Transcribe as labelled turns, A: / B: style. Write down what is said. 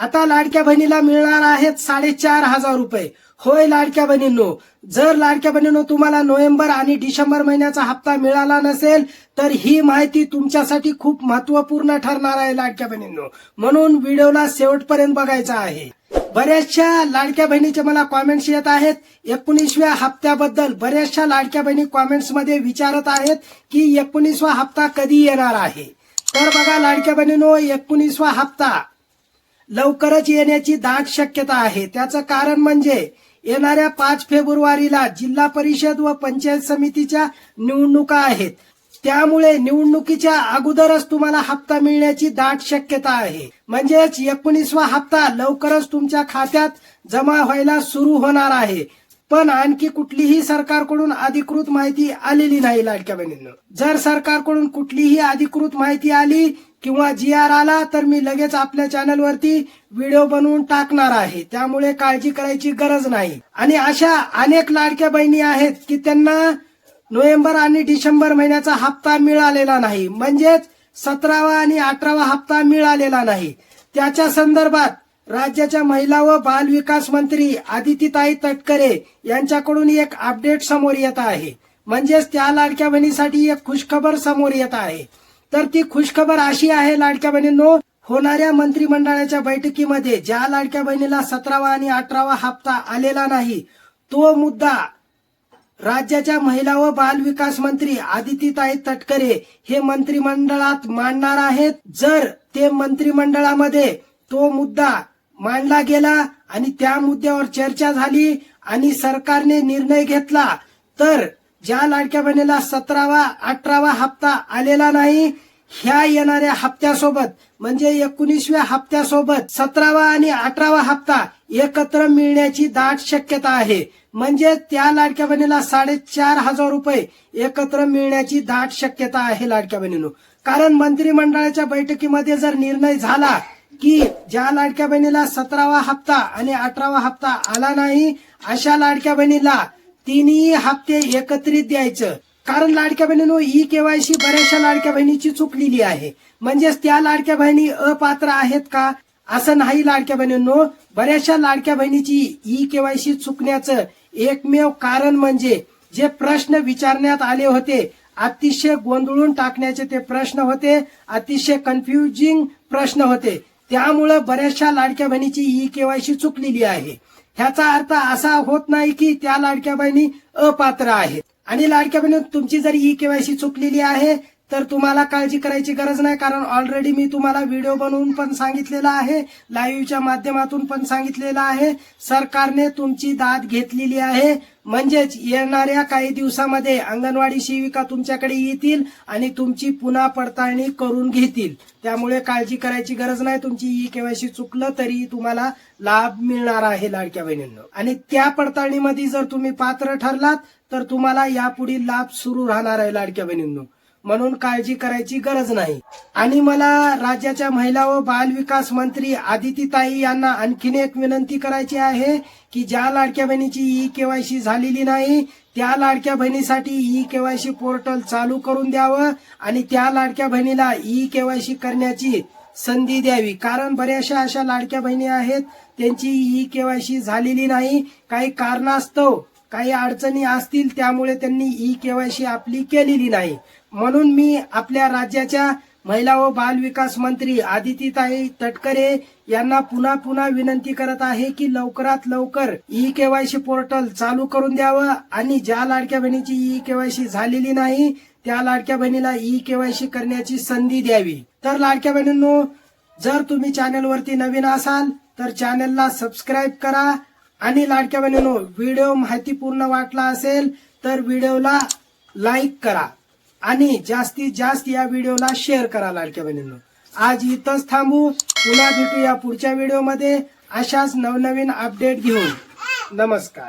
A: आता लाडक्या बहिणीला मिळणार आहेत साडेचार हजार रुपये. होय लाडक्या बहिणींनो जर लाडक्या बहिणींनो तुम्हाला नोव्हेंबर आणि डिसेंबर महिन्याचा हप्ता मिळाला नसेल तर ही माहिती तुमच्यासाठी खूप महत्त्वपूर्ण ठरणार आहे लाडक्या बहिणींनो. म्हणून व्हिडिओला शेवटपर्यंत बघायचा आहे. बऱ्याचशा लाडक्या बहिणीचे मला कॉमेंट्स येत आहेत. एकोणीसव्या हप्त्याबद्दल बऱ्याचशा लाडक्या बहिणी कॉमेंट्समध्ये विचारत आहेत की एकोणीसवा हप्ता कधी येणार आहे? तर बघा लाडक्या बहिणीनो एकोणीसवा हप्ता. लवकरच येण्याची दाट शक्यता आहे. त्याचं कारण म्हणजे येणाऱ्या पाच फेब्रुवारीला जिल्हा परिषद व पंचायत समितीच्या निवडणुका आहेत. त्यामुळे निवडणुकीच्या अगोदरच तुम्हाला हप्ता मिळण्याची दाट शक्यता आहे. म्हणजेच एकोणीसवा हप्ता लवकरच तुमच्या खात्यात जमा व्हायला सुरू होणार आहे. पण आणखी कुठलीही सरकारकडून अधिकृत माहिती आलेली नाही लाडक्या बहिणींना. जर सरकारकडून कुठलीही अधिकृत माहिती आली किंवा जी आर आला तर मी लगेच आपल्या चॅनलवरती व्हिडिओ बनवून टाकणार आहे. त्यामुळे काळजी करायची गरज नाही. आणि अशा अनेक लाडक्या बहिणी आहेत की त्यांना नोव्हेंबर आणि डिसेंबर महिन्याचा हप्ता मिळालेला नाही. म्हणजेच सतरावा आणि अठरावा हप्ता मिळालेला नाही. त्याच्या संदर्भात राज्याच्या महिला व बाल विकास मंत्री आदितीताई तटकरे यांच्याकडून एक अपडेट समोर येत आहे. म्हणजेच त्या लाडक्या बहिणीसाठी एक खुशखबर समोर येत आहे. तर ती खुशखबर अशी आहे लाडक्या बहिणींनो होणाऱ्या मंत्रिमंडळाच्या बैठकीमध्ये ज्या लाडक्या बहिणीला सतरावा आणि अठरावा हप्ता आलेला नाही तो मुद्दा राज्याच्या महिला व बाल विकास मंत्री आदितीताई तटकरे हे मंत्रिमंडळात मांडणार आहेत. जर ते मंत्रिमंडळामध्ये तो मुद्दा मांडला गेला आणि त्या मुद्द्यावर चर्चा झाली आणि सरकारने निर्णय घेतला. तर ज्या लाडक्या बहिणीला सतरावा अठरावा हप्ता आलेला नाही ह्या येणाऱ्या हप्त्यासोबत म्हणजे एकोणीसव्या हप्त्यासोबत सतरावा आणि अठरावा हप्ता एकत्र मिळण्याची दाट शक्यता आहे. म्हणजे त्या लाडक्या बहिणीला साडेचार हजार रुपये एकत्र मिळण्याची दाट शक्यता आहे लाडक्या बहिणीनो. कारण मंत्रिमंडळाच्या बैठकीमध्ये जर निर्णय झाला की ज्या लाडक्या बहिणीला सतरावा हप्ता आणि अठरावा हप्ता आला नाही अशा लाडक्या बहिणीला तिन्ही हप्ते एकत्रित द्यायचं. कारण लाडक्या बहिणीनो ई केवायसी बऱ्याचशा लाडक्या बहिणीची चुकलेली आहे. म्हणजेच त्या लाडक्या बहिणी अपात्र आहेत का? असं नाही लाडक्या बहिणींनो. बऱ्याचशा लाडक्या बहिणीची ई केवायसी चुकण्याचं एकमेव कारण म्हणजे जे प्रश्न विचारण्यात आले होते अतिशय गोंधळून टाकण्याचे ते प्रश्न होते अतिशय कन्फ्युजिंग प्रश्न होते. त्यामुळं बऱ्याचशा लाडक्या बहिणीची ई केवायसी चुकलेली आहे. ह्याचा अर्थ असा होत नाही की त्या लाडक्या बहिणी अपात्र आहेत. आणि लाडक्या बहिणी तुमची जर ई केवायसी चुकलेली आहे तर तुम्हाला काळजी करायची गरज नाही कारण ऑलरेडी मी तुम्हाला व्हिडिओ बनवून पण सांगितलेला आहे लाईव्हच्या माध्यमातून पण सांगितलेलं आहे. सरकारने तुमची दाद घेतलेली आहे. म्हणजेच येणाऱ्या काही दिवसामध्ये अंगणवाडी सेविका तुमच्याकडे येतील आणि तुमची पुन्हा पडताळणी करून घेतील. त्यामुळे काळजी करायची गरज नाही. तुमची ई केवायसी चुकलं तरी तुम्हाला लाभ मिळणार आहे लाडक्या बहिणींना. आणि त्या पडताळणीमध्ये जर तुम्ही पात्र ठरलात तर तुम्हाला यापुढील लाभ सुरू राहणार आहे लाडक्या बहिणींनो. म्हणून काळजी करायची गरज नाही. आणि मला राज्याच्या महिला व बाल विकास मंत्री आदितीताई यांना आणखीन एक विनंती करायची आहे की ज्या लाडक्या बहिणीची ई केवायसी झालेली नाही त्या लाडक्या बहिणीसाठी ई केवायसी पोर्टल चालू करून द्यावं आणि त्या लाडक्या बहिणीला ई केवायसी करण्याची संधी द्यावी. कारण बऱ्याचशा अशा लाडक्या बहिणी आहेत त्यांची ई केवायसी झालेली नाही. काही कारणास्तव काही अडचणी असतील त्यामुळे त्यांनी ई केवायसी आपली केलेली नाही. म्हणून मी आपल्या राज्याच्या महिला व बाल विकास मंत्री आदितीताई तटकरे यांना पुन्हा पुन्हा विनंती करत आहे की लवकरात लवकर ई केवायसी पोर्टल चालू करून द्यावं आणि ज्या लाडक्या बहिणीची ई केवायसी झालेली नाही त्या लाडक्या बहिणीला ई केवायसी करण्याची संधी द्यावी. तर लाडक्या बहिणींनो जर तुम्ही चॅनलवरती नवीन असाल तर चॅनलला सबस्क्राईब करा आणि लाडक्या बहिणीनो व्हिडिओ माहितीपूर्ण वाटला असेल तर व्हिडिओला लाईक करा आणि जास्तीत जास्त या व्हिडिओला शेअर करा लाडक्या बहिणींनो. आज इथंच थांबू. पुन्हा भेटू या पुढच्या व्हिडिओमध्ये. अशाच नवनवीन अपडेट घेऊन. नमस्कार.